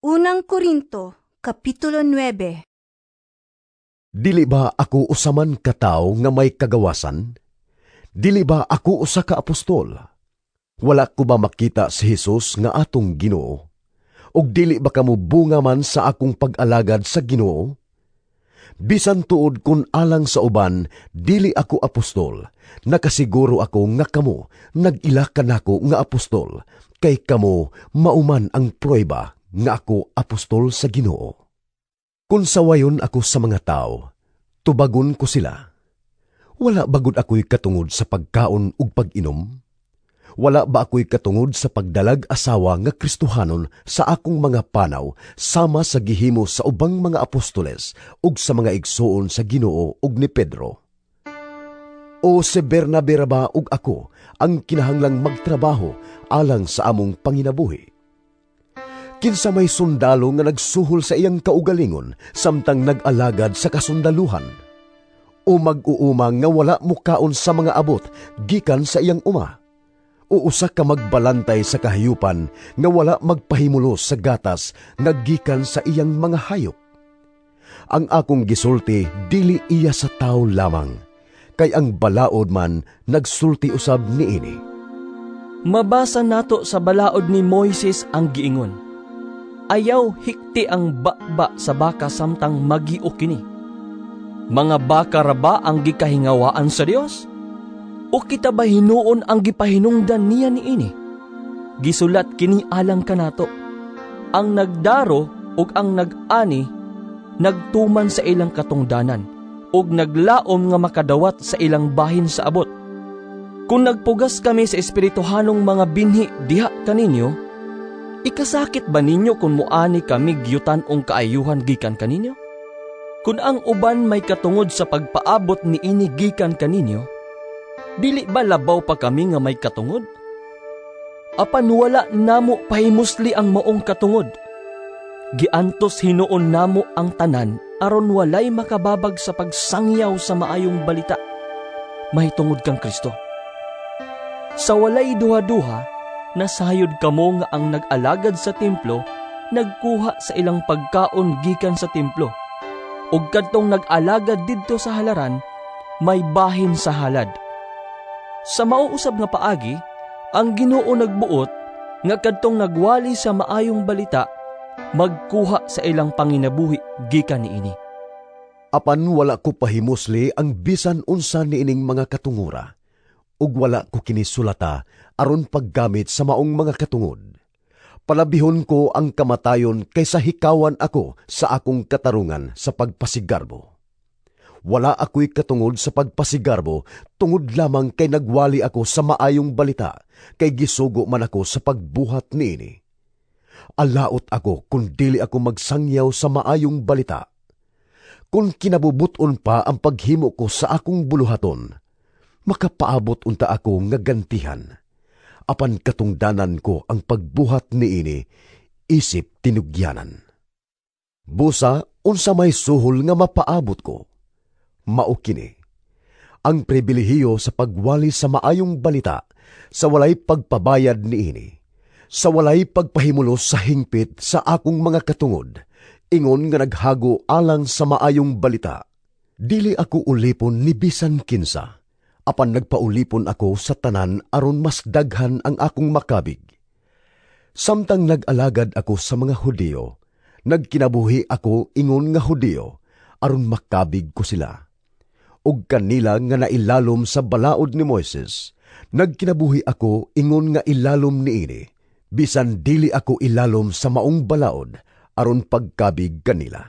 Unang Korinto, Kapitulo 9 Dili ba ako usaman kataw nga may kagawasan? Dili ba ako usa ka apostol? Wala ko ba makita si Jesus nga atong Ginoo? Og dili ba kamo bunga man sa akong pag-alagad sa Ginoo? Bisan tuod kun alang sa uban, dili ako apostol. Nakasiguro ako nga kamo nag-ila kanako nga apostol, kay kamo mauman ang prueba nga ako apostol sa Ginoo. Kung sawayon ako sa mga tao, tubagon ko sila. Wala bagod ako'y katungod sa pagkaon ug pag-inom? Wala ba ako'y katungod sa pagdalag asawa nga Kristohanon sa akong mga panaw sama sa gihimo sa ubang mga apostoles ug sa mga igsuon sa Ginoo ug ni Pedro? O si Bernabe ba ug ako ang kinahanglang magtrabaho alang sa among panginabuhi? Kinsa may sundalo nga nagsuhol sa iyang kaugalingon samtang nag-alagad sa kasundaluhan. O mag-uumang nga wala mukaon sa mga abot gikan sa iyang uma. O usa ka magbalantay sa kahayupan nga wala magpahimulos sa gatas nga gikan sa iyang mga hayop. Ang akong gisulti dili iya sa tao lamang, kay ang balaod man nagsulti usab niini. Mabasa nato sa balaod ni Moises ang giingon. Ayaw hikti ang bakba sa baka samtang magio kini. Mga baka ra ba ang gikahingawaan sa Dios? O kita ba hinuon ang gipahinungdan niya ni ini? Gisulat kini alang kanato. Ang nagdaro ug ang nag-ani nagtuman sa ilang katungdanan ug naglaom nga makadawat sa ilang bahin sa abot. Kung nagpugas kami sa espirituhanong mga binhi diha kaninyo, ikasakit ba ninyo kung muani kami gyutan ong kaayuhan gikan kaninyo? Kung ang uban may katungod sa pagpaabot ni ini gikan kaninyo, dili ba labaw pa kami nga may katungod? Apan wala namo pahimusli ang maong katungod. Giantos hinuon namo ang tanan aron walay makababag sa pagsangyaw sa maayong balita. Mahitungod kang Kristo. Sa walay duha-duha, nasayod kamo nga ang nag-alagad sa templo nagkuha sa ilang pagkaon gikan sa templo. Ug kadtong nag-alagad didto sa halaran, may bahin sa halad. Sa mauusab nga paagi, ang Ginoo nagbuot nga kadtong nagwali sa maayong balita, magkuha sa ilang panginabuhi gikan niini. Apan wala ko pahimusli ang bisan unsa niining mga katungura, ug wala ko kinisulata aron paggamit sa maong mga katungod. Palabihon ko ang kamatayon kaysa hikawan ako sa akong katarungan sa pagpasigarbo. Wala ako'y katungod sa pagpasigarbo, tungod lamang kay nagwali ako sa maayong balita, kay gisugo man ako sa pagbuhat niini. Alaot ako kung dili ako magsangyaw sa maayong balita. Kung kinabubuton pa ang paghimo ko sa akong buluhaton, makapaabot unta ako nga gantihan. Apan katungdanan ko ang pagbuhat niini, isip tinugyanan. Busa, unsa may suhol nga mapaabot ko. Maukini. Ang pribilehiyo sa pagwali sa maayong balita sa walay pagpabayad niini sa walay pagpahimulos sa hingpit sa akong mga katungod, ingon nga naghago alang sa maayong balita. Dili ako ulipon ni bisan kinsa, apan nagpaulipon ako sa tanan aron mas daghan ang akong makabig. Samtang nag-alagad ako sa mga Hudiyo, nagkinabuhi ako ingon nga Hudiyo, aron makabig ko sila. Ug kanila nga nailalom sa balaod ni Moises, nagkinabuhi ako ingon nga ilalom ni ini, bisan dili ako ilalom sa maong balaod aron pagkabig kanila.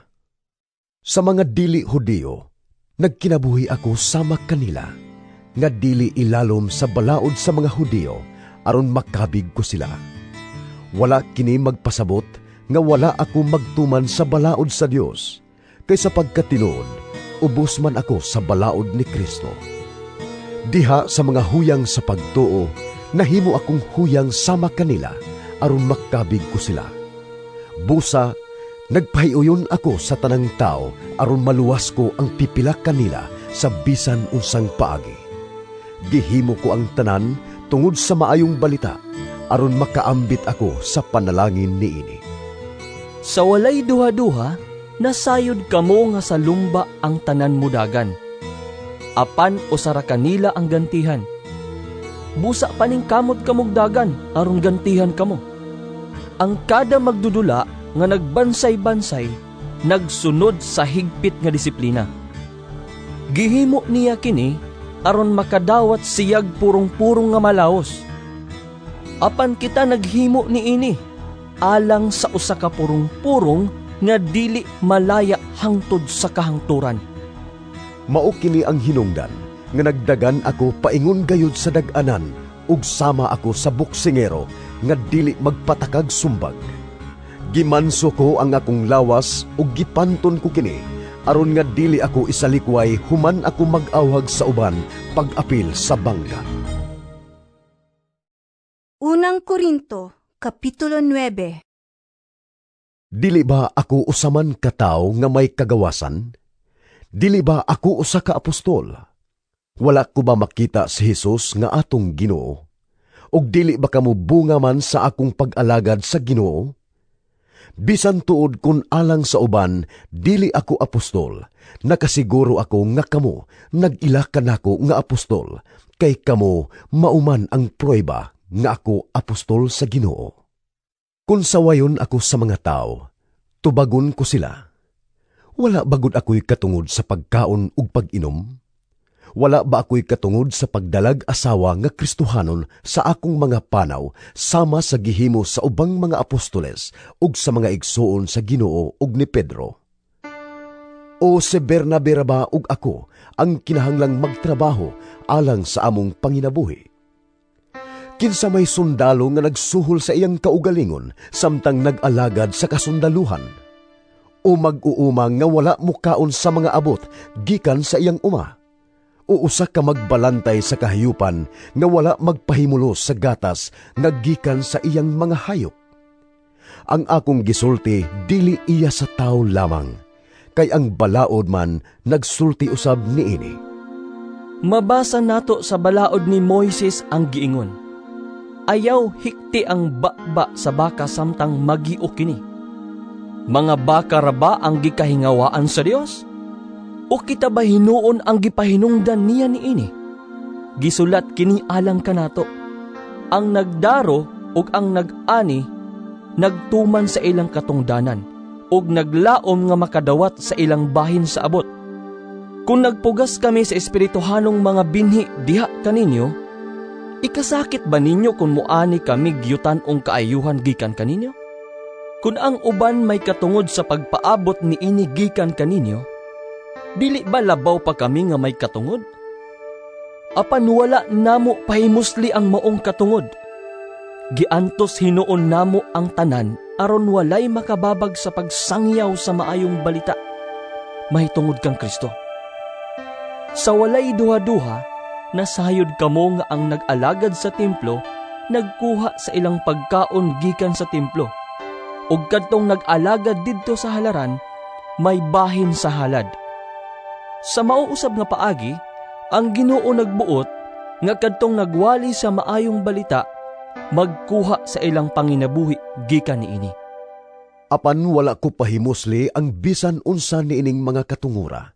Sa mga dili Hudiyo, nagkinabuhi ako sama kanila, nga dili ilalom sa balaod sa mga Hudiyo aron makabig ko sila. Wala kini magpasabot nga wala ako magtuman sa balaod sa Dios, kay sa pagkatinuod, ubos man ako sa balaod ni Kristo. Diha sa mga huyang sa pagtuo, nahimo akong huyang sama kanila, aron makabig ko sila. Busa, nagpahiuyon ako sa tanang tao aron maluwas ko ang pipila kanila sa bisan unsang paagi. Gihimo ko ang tanan tungod sa maayong balita aron makaambit ako sa panalangin niini. Sa walay duha-duha, nasayod kamo nga sa lumba ang tanan mudagan. Apan o sara kanila ang gantihan. Busa paning kamot kamugdagan aron gantihan kamo. Ang kada magdudula nga nagbansay-bansay, nagsunod sa higpit nga disiplina. Gihimo niya kini aron makadawat siyag purong-purong nga malaos. Apan kita naghimo ni ini alang sa usa ka purong-purong nga dili malaya hangtod sa kahangturan. Mao kini ang hinungdan nga nagdagan ako paingon gayud sa dag-anan ug sama ako sa buksingero nga dili magpatakag sumbag. Gimanso ko ang akong lawas ug gipanton ko kini aron nga dili ako isalikway human ako mag-awhag sa uban pag-apil sa bangga. Unang Korinto, Kapitulo 9 Dili ba ako usaman kataw nga may kagawasan? Dili ba ako usa ka apostol? Wala ko ba makita si Jesus nga atong Ginoo? Og dili ba kamo bunga man sa akong pag-alagad sa Ginoo? Bisan tuod kun alang sa uban, dili ako apostol. Nakasiguro ako nga kamo nag-ila kanako nga apostol, kay kamo mauman ang prueba nga ako apostol sa Ginoo. Kung sawayon ako sa mga tao, tubagon ko sila. Wala bagod ako'y katungod sa pagkaon ug pag-inom? Wala ba ako'y katungod sa pagdalag asawa nga Kristohanon sa akong mga panaw sama sa gihimo sa ubang mga apostoles ug sa mga igsuon sa Ginoo ug ni Pedro? O si Bernabe ba ug ako ang kinahanglang magtrabaho alang sa among panginabuhi? Kinsa may sundalo nga nagsuhol sa iyang kaugalingon samtang nag-alagad sa kasundaluhan? O mag-uumang nga wala mukaon sa mga abot gikan sa iyang uma? O usa ka magbalantay sa kahayupan nga wala magpahimulos sa gatas nga gikan sa iyang mga hayop? Ang akong gisulti dili iya sa tao lamang, kay ang balaod man nagsulti usab niini. Mabasa nato sa balaod ni Moises ang giingon. Ayaw hikti ang bakba sa baka samtang magio kini. Mga baka ra ba ang gikahingawaan sa Dios? O kita ba hinuon ang gipahinungdan niya ni ini? Gisulat kini alang kanato. Ang nagdaro ug ang nag-ani nagtuman sa ilang katungdanan ug naglaom nga makadawat sa ilang bahin sa abot. Kung nagpugas kami sa espirituhanong mga binhi diha kaninyo, ikasakit ba ninyo kung muani kami gyutan ong kaayuhan gikan kaninyo? Kung ang uban may katungod sa pagpaabot ni ini gikan kaninyo, dili ba labaw pa kami nga may katungod? Apan wala namo pahimusli ang maong katungod. Giantos hinuon namo ang tanan aron walay makababag sa pagsangyaw sa maayong balita. Mahitungod kang Kristo. Sa walay duha-duha, nasayod kamo nga ang nag-alagad sa templo, nagkuha sa ilang pagkaon gikan sa templo. Ug kadtong nag-alagad didto sa halaran, may bahin sa halad. Sa mauusab nga paagi, ang Ginoo nagbuot nga kadtong nagwali sa maayong balita, magkuha sa ilang panginabuhi gikan niini. Apan wala ko pahimusli ang bisan unsa niining mga katungura,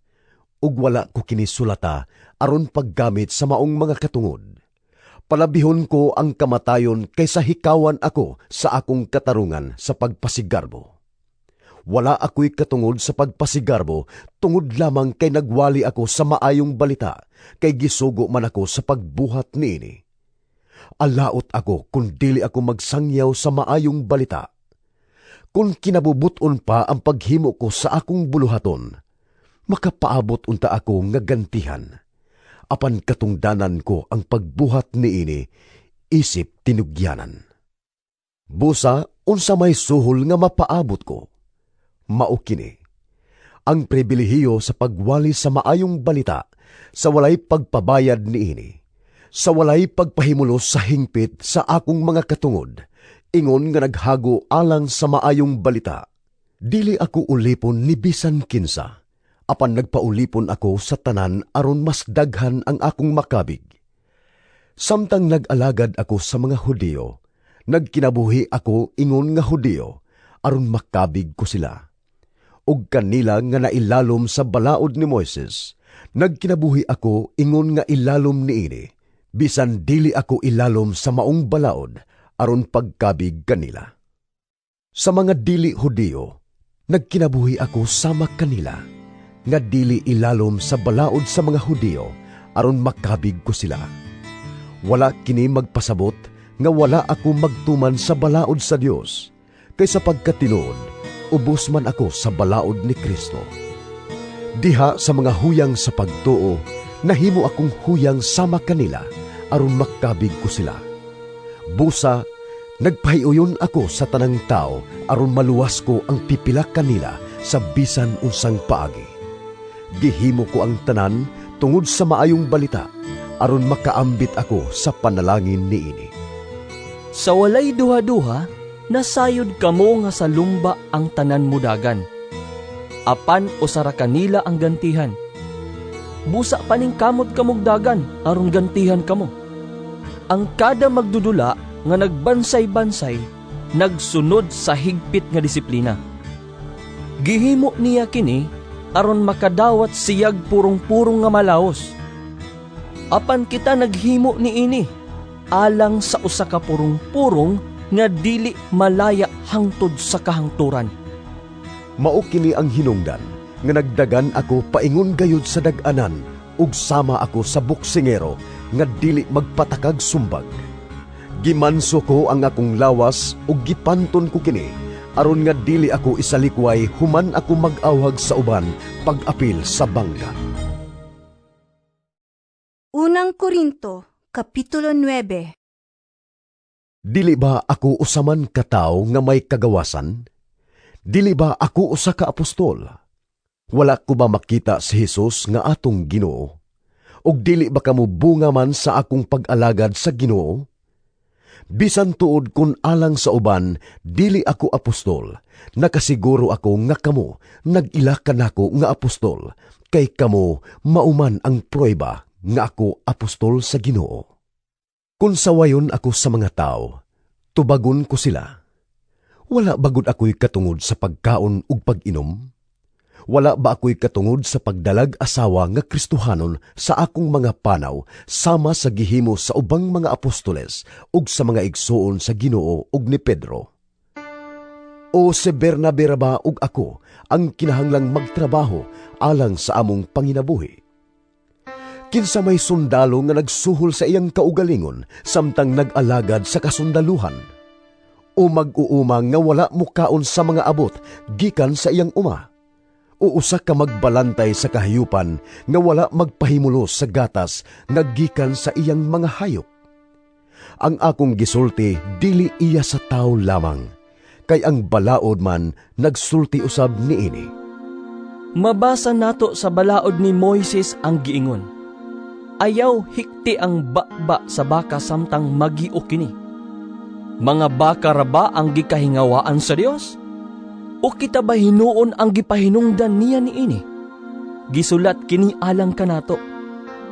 ug wala ko kinisulata aron paggamit sa maong mga katungod. Palabihon ko ang kamatayon kaysa hikawan ako sa akong katarungan sa pagpasigarbo. Wala ako'y katungod sa pagpasigarbo, tungod lamang kay nagwali ako sa maayong balita, kay gisugo man ako sa pagbuhat niini. Alaot ako kung dili ako magsangyaw sa maayong balita. Kung kinabubuton pa ang paghimo ko sa akong buluhaton, makapaabot unta ako nga gantihan. Apan katungdanan ko ang pagbuhat niini, isip tinugyanan. Busa, unsa may suhol nga mapaabot ko maukini. Ang pribilehiyo sa pagwali sa maayong balita sa walay pagpabayad niini, sa walay pagpahimulos sa hingpit sa akong mga katungod, ingon nga naghago alang sa maayong balita. Dili ako ulipon ni bisan kinsa, apan nagpaulipon ako sa tanan aron mas daghan ang akong makabig. Samtang nag-alagad ako sa mga Hudiyo, nagkinabuhi ako ingon nga Hudiyo, aron makabig ko sila. Og kanila nga nailalom sa balaod ni Moises, nagkinabuhi ako ingon nga ilalom ni ini, bisan dili ako ilalom sa maong balaod aron pagkabig kanila. Sa mga dili Hudiyo, nagkinabuhi ako sama kanila, nga dili ilalom sa balaod sa mga Hudiyo aron makabig ko sila. Wala kini magpasabot nga wala ako magtuman sa balaod sa Dios kaysa pagkatinuod, ubos man ako sa balaod ni Kristo. Diha sa mga huyang sa pagtuo, nahimo akong huyang sama kanila aron makabig ko sila. Busa, nagpahiuyon ako sa tanang tao aron maluwas ko ang pipila kanila sa bisan unsang paagi. Gihimo ko ang tanan tungod sa maayong balita aron makaambit ako sa panalangin niini. Sa walay duha-duha, nasayod kamo nga sa lumba ang tanan mudagan. Apan usara kanila ang gantihan. Busa paning kamot kamugdagan aron gantihan kamo. Ang kada magdudula nga nagbansay-bansay nagsunod sa higpit nga disiplina. Gihimo niya kini aron makadawat siyag purong-purong nga malaos. Apan kita naghimo ni ini alang sa usa ka purong-purong nga dili malaya hangtod sa kahangturan. Mao kini ang hinungdan nga nagdagan ako paingon gayud sa dag-anan ug sama ako sa buksingero nga dili magpatakag sumbag. Gimanso ko ang akong lawas ug gipanton ko kini aron nga dili ako isalikway human ako mag-awhag sa uban pag-apil sa bangga. Unang Korinto, Kapitulo 9 Dili ba ako usaman katao nga may kagawasan? Dili ba ako usa ka apostol? Wala ko ba makita si Jesus nga atong Ginoo? Og dili ba kamo bunga man sa akong pag-alagad sa Ginoo? Bisan tuod kun alang sa uban, dili ako apostol. Nakasiguro ako nga kamo nag-ila kanako nga apostol, kay kamo mauman ang prueba nga ako apostol sa Ginoo. Kung sawayon ako sa mga tao, tubagon ko sila. Wala bagod ako'y katungod sa pagkaon ug pag-inom? Wala ba ako'y katungod sa pagdalag asawa nga Kristohanon sa akong mga panaw sama sa gihimo sa ubang mga apostoles ug sa mga igsuon sa Ginoo ug ni Pedro? O si Bernabe ba ug ako ang kinahanglang magtrabaho alang sa among panginabuhi? Kinsa may sundalo nga nagsuhol sa iyang kaugalingon samtang nag-alagad sa kasundaluhan. O mag-uumang nga wala mukaon sa mga abot gikan sa iyang uma. O usa ka magbalantay sa kahayupan nga wala magpahimulos sa gatas nga gikan sa iyang mga hayop. Ang akong gisulti dili iya sa tao lamang, kay ang balaod man nagsulti usab niini. Mabasa nato sa balaod ni Moises ang giingon. Ayaw hikti ang bakba sa baka samtang magio kini. Mga baka ra ba ang gikahingawaan sa Dios? O kita ba hinuon ang gipahinungdan niya ni ini? Gisulat kini alang kanato.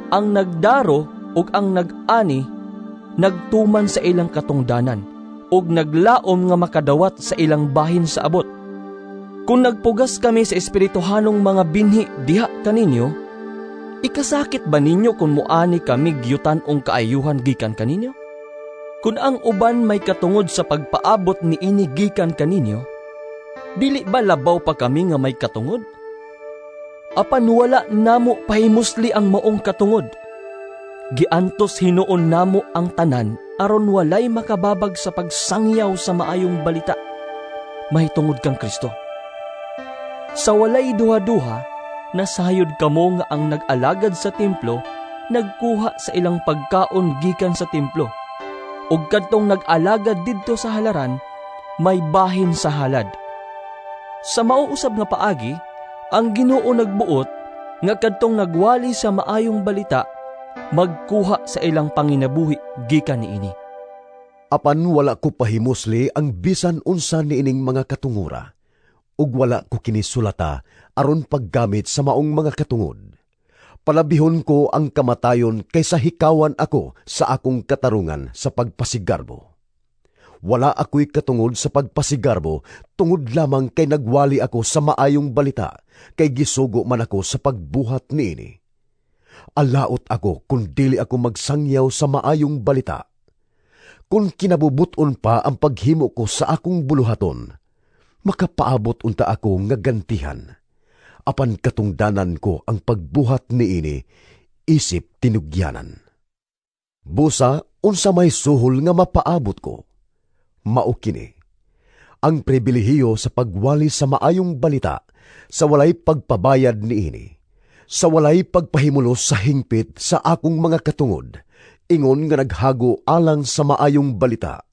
Ang nagdaro ug ang nag-ani nagtuman sa ilang katungdanan ug naglaom nga makadawat sa ilang bahin sa abot. Kung nagpugas kami sa espirituhanong mga binhi diha kaninyo, ikasakit ba ninyo kung muani kami gyutan ong kaayuhan gikan kaninyo? Kung ang uban may katungod sa pagpaabot ni ini gikan kaninyo, dili ba labaw pa kami nga may katungod? Apan wala namo pahimusli ang maong katungod. Giantos hinuon namo ang tanan aron walay makababag sa pagsangyaw sa maayong balita. Mahitungod kang Kristo. Sa walay duha-duha, nasayod kamo nga ang nag-alagad sa templo nagkuha sa ilang pagkaon gikan sa templo. Ug kadtong nag-alagad didto sa halaran, may bahin sa halad. Sa mauusab nga paagi, ang Ginoo nagbuot nga kadtong nagwali sa maayong balita magkuha sa ilang panginabuhi gikan niini. Apan wala ko pahimusli ang bisan unsa niining mga katungura, ug wala ko kinisulata aron paggamit sa maong mga katungod. Palabihon ko ang kamatayon kaysa hikawan ako sa akong katarungan sa pagpasigarbo. Wala ako'y katungod sa pagpasigarbo, tungod lamang kay nagwali ako sa maayong balita, kay gisugo man ako sa pagbuhat niini. Alaot ako kung dili ako magsangyaw sa maayong balita. Kung kinabubuton pa ang paghimo ko sa akong buluhaton, makapaabot unta ako nga gantihan. Apan katungdanan ko ang pagbuhat niini, isip tinugyanan. Busa, unsa may suhol nga mapaabot ko. Maukini. Ang pribilehiyo sa pagwali sa maayong balita sa walay pagpabayad niini, sa walay pagpahimulos sa hingpit sa akong mga katungod, ingon nga naghago alang sa maayong balita.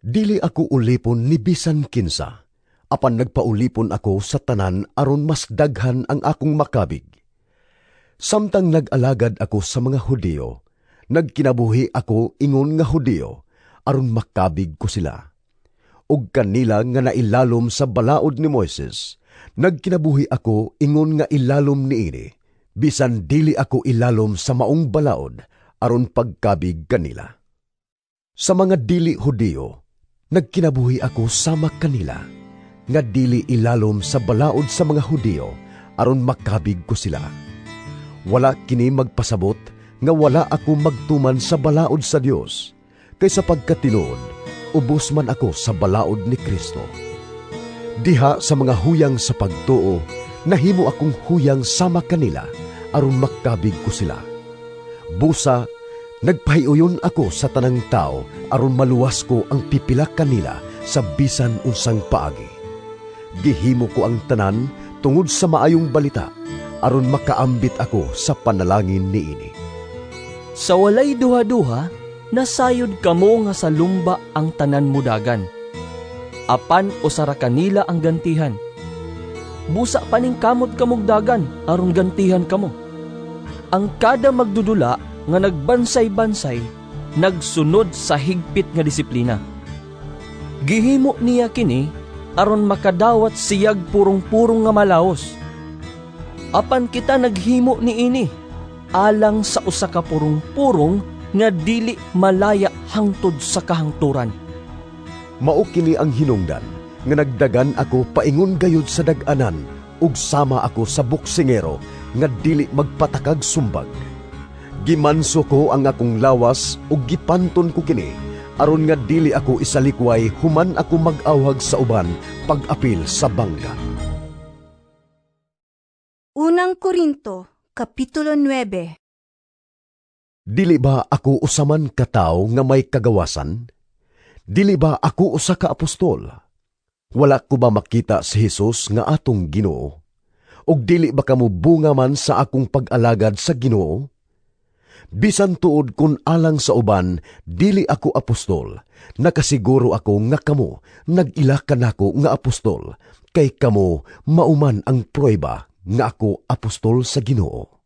Dili ako ulipon ni bisan kinsa, apan nagpaulipon ako sa tanan aron mas daghan ang akong makabig. Samtang nag-alagad ako sa mga Hudiyo, nagkinabuhi ako ingon nga Hudiyo, aron makabig ko sila. Og kanila nga nailalom sa balaod ni Moises, nagkinabuhi ako ingon nga ilalom niini, bisan dili ako ilalom sa maong balaod, aron pagkabig kanila. Sa mga dili Hudiyo, nagkinabuhi ako sama kanila, nga dili ilalom sa balaod sa mga Hudiyo, aron makabig ko sila. Wala kini magpasabot nga wala ako magtuman sa balaod sa Dios, kaysa pagkatinuod, ubos man ako sa balaod ni Kristo. Diha sa mga huyang sa pagtuo, nahimo akong huyang sama kanila, aron makabig ko sila. Busa, nagpahiuyon ako sa tanang tao, aron maluwas ko ang pipila kanila sa bisan unsang paagi. Gihimo ko ang tanan tungod sa maayong balita, aron makaambit ako sa panalangin niini. Sa walay duha-duha, nasayod kamo nga sa lumba ang tanan mudagan. Apan usara kanila ang gantihan. Busa paning kamot kamugdagan aron gantihan kamo. Ang kada magdudula nga nagbansay-bansay nagsunod sa higpit nga disiplina. Gihimo niya kini aron makadawat siyag purong-purong nga malaos. Apan kita naghimo ni ini alang sa usa ka purong-purong nga dili malaya hangtod sa kahangturan. Mao kini ang hinungdan nga nagdagan ako paingon gayud sa dag-anan ug sama ako sa buksingero nga dili magpatakag sumbag. Gimanso ko ang akong lawas ug gipanton ko kini aron nga dili ako isalikway human ako mag-awhag sa uban pag-apil sa bangka. Unang Korinto, Kapitulo 9 Dili ba ako usaman kataw nga may kagawasan? Dili ba ako usa ka apostol? Wala ko ba makita si Jesus nga atong Ginoo? Og dili ba kamo bunga man sa akong pag-alagad sa Ginoo? Bisan tuod kun alang sa uban, dili ako apostol. Nakasiguro ako nga kamo nag-ila kanako nga apostol, kay kamo mauman ang prueba nga ako apostol sa Ginoo.